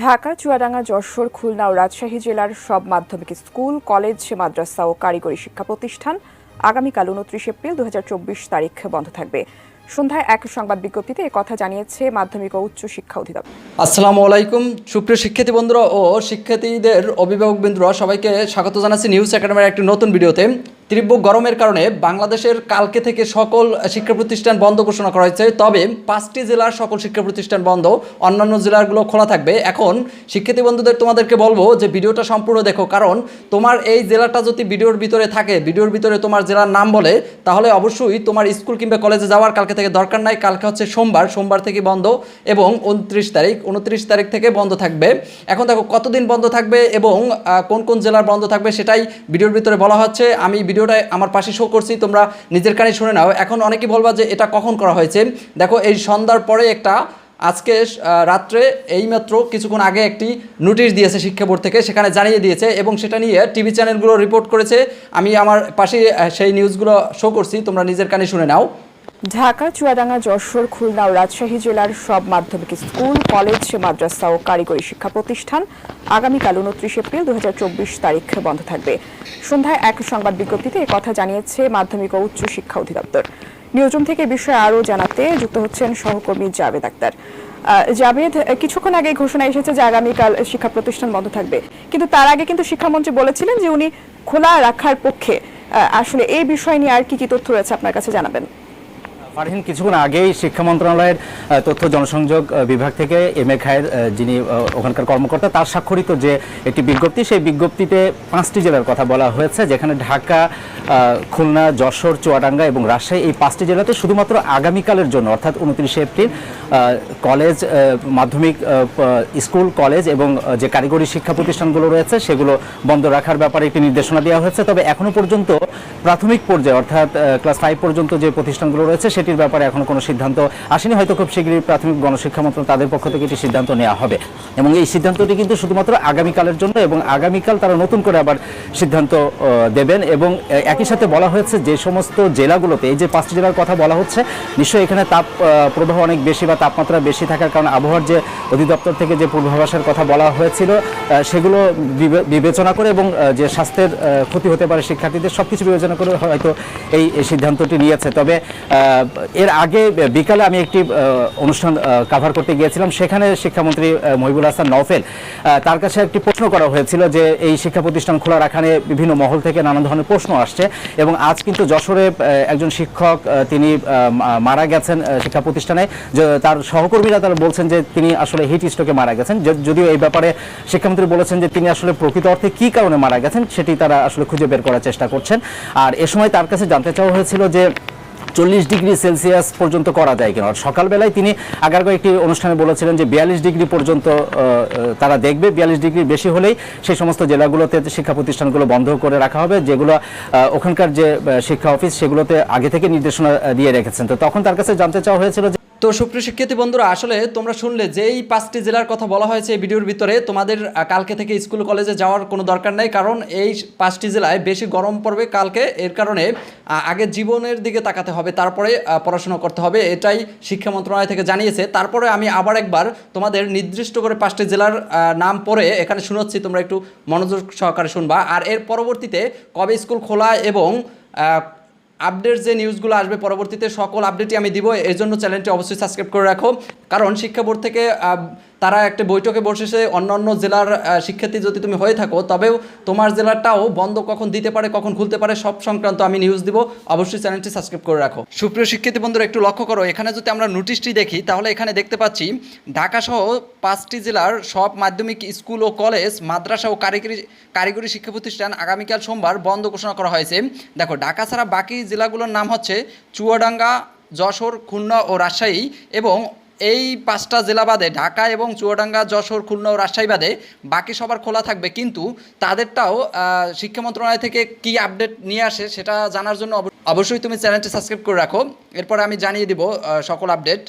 ঢাকা, চুয়াডাঙ্গা, যশোর, খুলনা ও রাজশাহী জেলার সব মাধ্যমিক স্কুল, কলেজ, মাদ্রাসা ও কারিগরি শিক্ষা প্রতিষ্ঠান আগামীকাল উনত্রিশ এপ্রিল দু হাজার চব্বিশ তারিখ বন্ধ থাকবে। সন্ধ্যায় এক সংবাদ বিজ্ঞপ্তিতে কথা জানিয়েছে মাধ্যমিক ও উচ্চ শিক্ষা অধিদপ্তর। আসসালামু আলাইকুম। সুপ্রিয় শিক্ষার্থী বন্ধুরা ও শিক্ষার্থীদের অভিভাবক বিন্দুরা, সবাইকে স্বাগত জানাচ্ছি নিউজ একাডেমির একটি নতুন ভিডিওতে। তীব্র গরমের কারণে বাংলাদেশের কালকে থেকে সকল শিক্ষা প্রতিষ্ঠান বন্ধ ঘোষণা করা হয়েছে। তবে পাঁচটি জেলার সকল শিক্ষা প্রতিষ্ঠান বন্ধ, অন্যান্য জেলাগুলো খোলা থাকবে। এখন শিক্ষার্থী বন্ধুদের তোমাদেরকে বলব যে ভিডিওটা সম্পূর্ণ দেখো, কারণ তোমার এই জেলাটা যদি ভিডিওর ভিতরে থাকে, ভিডিওর ভিতরে তোমার জেলার নাম বলে, তাহলে অবশ্যই তোমার স্কুল কিংবা কলেজে যাওয়ার কালকে থেকে দরকার নাই, কালকে হচ্ছে সোমবার সোমবার থেকে বন্ধ এবং উনত্রিশ তারিখ উনত্রিশ তারিখ থেকে বন্ধ থাকবে। এখন দেখো কতদিন বন্ধ থাকবে এবং কোন কোন জেলার বন্ধ থাকবে সেটাই ভিডিওর ভিতরে বলা হচ্ছে। আমি ভিডিওটা আমার পাশে শো করছি, তোমরা নিজের কানে শুনে নাও। এখন অনেকেই বলবা যে এটা কখন করা হয়েছে। দেখো এই সন্ধ্যার পরে একটা আজকে রাত্রে এইমাত্র কিছুক্ষণ আগে একটি নোটিশ দিয়েছে শিক্ষা বোর্ড থেকে, সেখানে জানিয়ে দিয়েছে এবং সেটা নিয়ে টিভি চ্যানেলগুলো রিপোর্ট করেছে। আমি আমার পাশে সেই নিউজগুলো শো করছি, তোমরা নিজের কানে শুনে নাও। ঢাকা, চুয়াডাঙ্গা, যশোর, খুলনা ও রাজশাহী জেলার সব মাধ্যমিক স্কুল, কলেজ, মাদ্রাসা ও কারিগরি শিক্ষা প্রতিষ্ঠান আগামীকাল উনত্রিশ এপ্রিল দু তারিখ বন্ধ থাকবে। সন্ধ্যায় এক সংবাদ বিজ্ঞপ্তিতে কথা জানিয়েছে মাধ্যমিক ও উচ্চ শিক্ষা অধিদপ্তর। নিউজরুম থেকে বিষয়ে আরও জানাতে যুক্ত হচ্ছেন সহকর্মী জাভেদ আক্তার। জাভেদ কিছুক্ষণ আগে ঘোষণা এসেছে যে আগামীকাল শিক্ষা প্রতিষ্ঠান বন্ধ থাকবে। কিন্তু তার আগে কিন্তু শিক্ষামন্ত্রী বলেছিলেন যে উনি খোলা রাখার পক্ষে আসলে এই বিষয় নিয়ে আর কি কি তথ্য রয়েছে আপনার কাছে জানাবেন? ফারহিন কিছুক্ষণ আগেই শিক্ষা মন্ত্রণালয়ের তথ্য জনসংযোগ বিভাগ থেকে এম এ খায়ের যিনি ওখানকার কর্মকর্তা, তার স্বাক্ষরিত যে একটি বিজ্ঞপ্তি, সেই বিজ্ঞপ্তিতে পাঁচটি জেলার কথা বলা হয়েছে, যেখানে ঢাকা খুলনা, যশোর, চুয়াডাঙ্গা এবং রাজশাহী, এই পাঁচটি জেলাতে শুধুমাত্র আগামীকালের জন্য, অর্থাৎ উনত্রিশে এপ্রিল কলেজ মাধ্যমিক স্কুল, কলেজ এবং যে কারিগরি শিক্ষা প্রতিষ্ঠানগুলো রয়েছে, সেগুলো বন্ধ রাখার ব্যাপারে একটি নির্দেশনা দেওয়া হয়েছে। তবে এখনও পর্যন্ত প্রাথমিক পর্যায়ে, অর্থাৎ ক্লাস ফাইভ পর্যন্ত যে প্রতিষ্ঠানগুলো রয়েছে সেটির ব্যাপারে এখনও কোনো সিদ্ধান্ত আসেনি। হয়তো খুব শীঘ্রই প্রাথমিক গণশিক্ষা মন্ত্রণালয় তাদের পক্ষ থেকে একটি সিদ্ধান্ত নেওয়া হবে। এবং এই সিদ্ধান্তটি কিন্তু শুধুমাত্র আগামীকালের জন্য এবং আগামীকাল তারা নতুন করে আবার সিদ্ধান্ত দেবেন এবং একই সাথে বলা হয়েছে যে সমস্ত জেলাগুলোতে, এই যে পাঁচটি জেলার কথা বলা হচ্ছে, নিশ্চয়ই এখানে তাপ প্রবাহ অনেক বেশি বা তাপমাত্রা বেশি থাকার কারণে আবহাওয়ার যে অধিদপ্তর থেকে যে পূর্বাভাসের কথা বলা হয়েছিল সেগুলো বিবেচনা করে এবং যে স্বাস্থ্যের ক্ষতি হতে পারে শিক্ষার্থীদের সব কিছু বিবেচনা করে হয়তো এই সিদ্ধান্তটি নিয়েছে। তবে এর আগে বিকালে আমি একটি অনুষ্ঠান কাভার করতে গিয়েছিলাম। সেখানে শিক্ষামন্ত্রী মহিবুল হাসান নওফেল তার কাছে একটি প্রশ্ন করা হয়েছিল যে এই শিক্ষা প্রতিষ্ঠান খোলা রাখানে বিভিন্ন মহল থেকে নানা ধরনের প্রশ্ন আসছে এবং আজ কিন্তু যশোরে একজন শিক্ষক তিনি মারা গেছেন শিক্ষা প্রতিষ্ঠানে। তার সহকর্মীরা তারা বলছেন যে তিনি আসলে হিট স্ট্রোকে মারা গেছেন। যদিও এই ব্যাপারে শিক্ষামন্ত্রী বলেছেন যে তিনি আসলে প্রকৃত অর্থে কি কারণে মারা গেছেন, সেটি তারা আসলে খুঁজে বের করার চেষ্টা করছেন। আর এ সময় তার কাছে জানতে চাওয়া হয়েছিল যে চল্লিশ ডিগ্রি সেলসিয়াস পর্যন্ত করা যায় কিনা। সকালবেলায় তিনি আগার কয়েকটি অনুষ্ঠানে বলেছিলেন যে বিয়াল্লিশ ডিগ্রি পর্যন্ত তারা দেখবে। বিয়াল্লিশ ডিগ্রি বেশি হলেই সেই সমস্ত জেলাগুলোতে শিক্ষা প্রতিষ্ঠানগুলো বন্ধ করে রাখা হবে, যেগুলো ওখানকার যে শিক্ষা অফিস সেগুলোতে আগে থেকে নির্দেশনা দিয়ে রেখেছেন। তো তখন তার কাছে জানতে চাওয়া হয়েছিল যে তো সুপ্রিয় শিক্ষার্থী বন্ধুরা, আসলে তোমরা শুনলে যে এই পাঁচটি জেলার কথা বলা হয়েছে এই ভিডিওর ভিতরে, তোমাদের কালকে থেকে স্কুল কলেজে যাওয়ার কোনো দরকার নেই, কারণ এই পাঁচটি জেলায় বেশি গরম পড়বে কালকে, এর কারণে আগে জীবনের দিকে তাকাতে হবে, তারপরে পড়াশোনা করতে হবে, এটাই শিক্ষা মন্ত্রণালয় থেকে জানিয়েছে। তারপরে আমি আবার একবার তোমাদের নির্দিষ্ট করে পাঁচটি জেলার নাম পড়ে এখানে শুনোচ্ছি, তোমরা একটু মনোযোগ সহকারে শুনবা। আর এর পরবর্তীতে কবে স্কুল খোলা এবং আপডেট যে নিউজগুলো আসবে পরবর্তীতে সকল আপডেটই আমি দিব। এর জন্য চ্যানেলটি অবশ্যই সাবস্ক্রাইব করে রাখো। কারণ শিক্ষা বোর্ড থেকে তারা একটা বৈঠকে বসেছে অন্য অন্য জেলার শিক্ষার্থী যদি তুমি হয়ে থাকো, তবেও তোমার জেলাটাও বন্ধ কখন দিতে পারে, কখন খুলতে পারে, সব সংক্রান্ত আমি নিউজ দিব। অবশ্যই চ্যানেলটি সাবস্ক্রাইব করে রাখো। সুপ্রিয় শিক্ষার্থী বন্ধুরা, একটু লক্ষ্য করো, এখানে যদি আমরা নোটিশটি দেখি, তাহলে এখানে দেখতে পাচ্ছি, ঢাকা সহ পাঁচটি জেলার সব মাধ্যমিক স্কুল ও কলেজ মাদ্রাসা ও কারিগরি কারিগরি শিক্ষা প্রতিষ্ঠান আগামীকাল সোমবার বন্ধ ঘোষণা করা হয়েছে। দেখো, ঢাকা ছাড়া বাকি জেলাগুলোর নাম হচ্ছে, চুয়াডাঙ্গা, যশোর, খুলনা ও রাজশাহী এবং এই পাঁচটা জেলা বাদে ঢাকা এবং চুয়াডাঙ্গা, যশোর, খুলনা ও রাজশাহী বাদে বাকি সবার খোলা থাকবে। কিন্তু তাদেরটাও শিক্ষা মন্ত্রণালয় থেকে কি আপডেট নিয়ে আসে সেটা জানার জন্য অবশ্যই তুমি চ্যানেলটি সাবস্ক্রাইব করে রাখো। এরপর আমি জানিয়ে দিব সকল আপডেট।